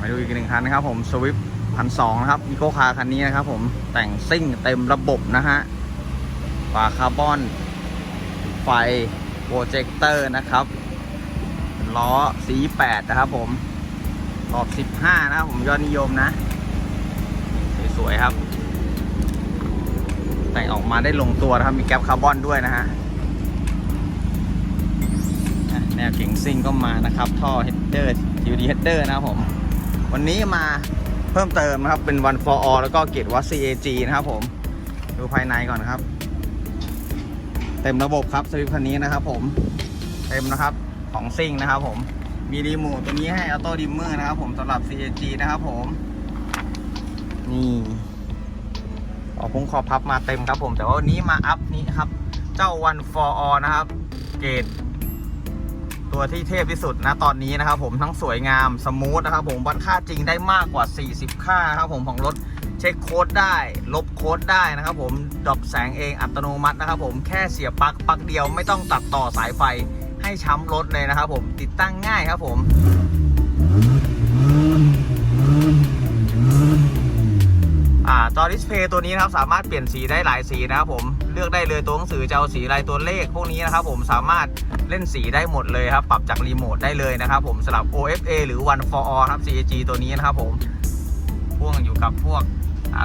มาดูอีกหนึ่งคันนะครับผมสวิฟพันสองนะครับอีโคคาร์คันนี้นะครับผมแต่งซิ่งเต็มระบบนะฮะฝาคาร์บอน ไฟโปรเจคเตอร์นะครับ ล้อสี8นะครับผมขอบ15นะครับผมยอดนิยมนะ สวยๆครับ แต่งออกมาได้ลงตัวนะครับ มีแก๊ปคาร์บอนด้วยนะฮะแนวเก่งซิ่งก็มานะครับ ท่อเฮดเดอร์ QD header นะครับผม วันนี้มาเพิ่มเติมนะครับ เป็น one for all แล้วก็เกตวัด CAG นะครับผม ดูภายในก่อนครับ เต็มระบบครับสวิฟคันนี้นะครับผม เต็มนะครับของซิ่งนะครับผม มีรีโมทตัวนี้ให้ออโต้ดิมเมอร์นะครับผมสำหรับ CAG นะครับผม นี่ขอพุงคอพับมาเต็มครับผม แต่ว่าวันนี้มาอัพนี้ครับ เจ้า One for All นะครับ เกรด ตัวที่เทพที่สุดนะตอนนี้นะครับผมทั้งสวยงามสมูทนะครับผมวัดค่าจริงได้มากกว่า 40 ค่านะครับผมของรถเช็คโค้ดได้ ลบโค้ดได้นะครับผมดรอปแสงเองอัตโนมัตินะครับผมแค่เสียบปลั๊กปลั๊กเดียวไม่ต้องตัดต่อสายไฟให้ช้ำรถเลยนะครับผมติดตั้งง่ายครับผม อ่าจอดิสเพย์ตัวนี้นะครับสามารถเปลี่ยนสีได้หลายสีนะครับผมเลือกได้เลยตัวหนังสือจะเอาสีอะไรตัวเลข พวกนี้นะครับผมสามารถเล่นสีได้หมดเลยครับปรับจากรีโมทได้เลยนะครับผมสำหรับ OFA หรือ One for All ครับ CAG ตัวนี้นะครับผมพ่วงอยู่กับพวก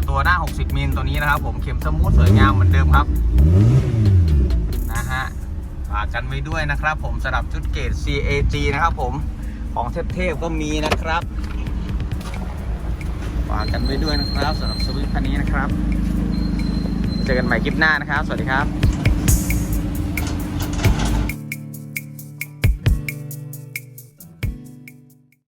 ตัวหน้า 60มิลตัวนี้นะครับผมเข็มสมูทสวยงามเหมือนเดิมครับนะฮะฝากกันไว้ด้วยนะครับ ผมสำหรับชุดเกรด CAG นะครับผมของเทพๆก็มีนะครับากกันไว้ด้วยนะครับสำหรับสวิฟคันนี้นะครับ เจอกันใหม่คลิปหน้านะครับ สวัสดีครับ